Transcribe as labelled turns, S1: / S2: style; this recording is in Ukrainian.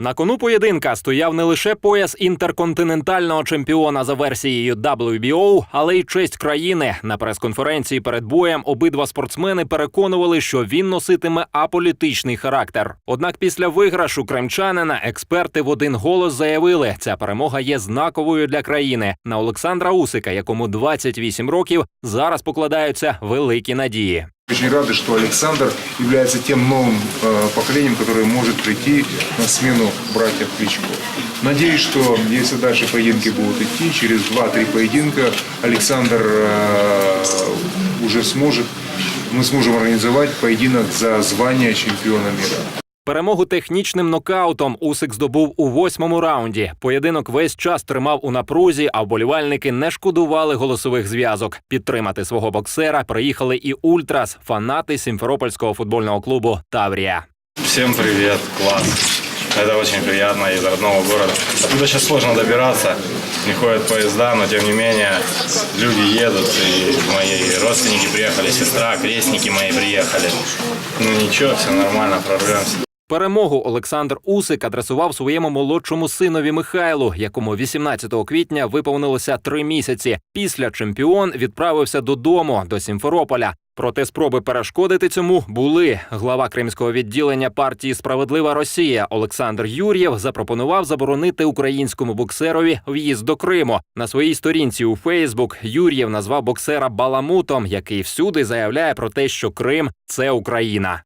S1: На кону поєдинка стояв не лише пояс інтерконтинентального чемпіона за версією WBO, але й честь країни. На прес-конференції перед боєм обидва спортсмени переконували, що він носитиме аполітичний характер. Однак після виграшу кримчанина експерти в один голос заявили, ця перемога є знаковою для країни. На Олександра Усика, якому 28 років, зараз покладаються великі надії.
S2: Очень рады, что Александр является тем новым э, поколением, которое может прийти на смену братьев Кличко. Надеюсь, что если дальше поединки будут идти, через 2-3 поединка Александр э, уже сможет, мы сможем организовать поединок за звание чемпиона мира.
S1: Перемогу технічним нокаутом Усик здобув у восьмому раунді. Поєдинок весь час тримав у напрузі, а вболівальники не шкодували голосових зв'язок. Підтримати свого боксера приїхали і ультрас, фанати Сімферопольського футбольного клубу Таврія.
S3: Всем привет, класс. Это очень приятно из родного города. Оттуда сейчас сложно добираться, не ходят поезда, но тем не менее люди едут, и мои родственники приехали, сестра, крестники мои приехали. Ну ничего, все нормально, прорвемся.
S1: Перемогу Олександр Усик адресував своєму молодшому синові Михайлу, якому 18 квітня виповнилося три місяці. Після чемпіон відправився додому до Сімферополя. Проте спроби перешкодити цьому були. Глава кримського відділення партії Справедлива Росія Олександр Юр'єв запропонував заборонити українському боксерові в'їзд до Криму. На своїй сторінці у Фейсбук Юр'єв назвав боксера Баламутом, який всюди заявляє про те, що Крим це Україна.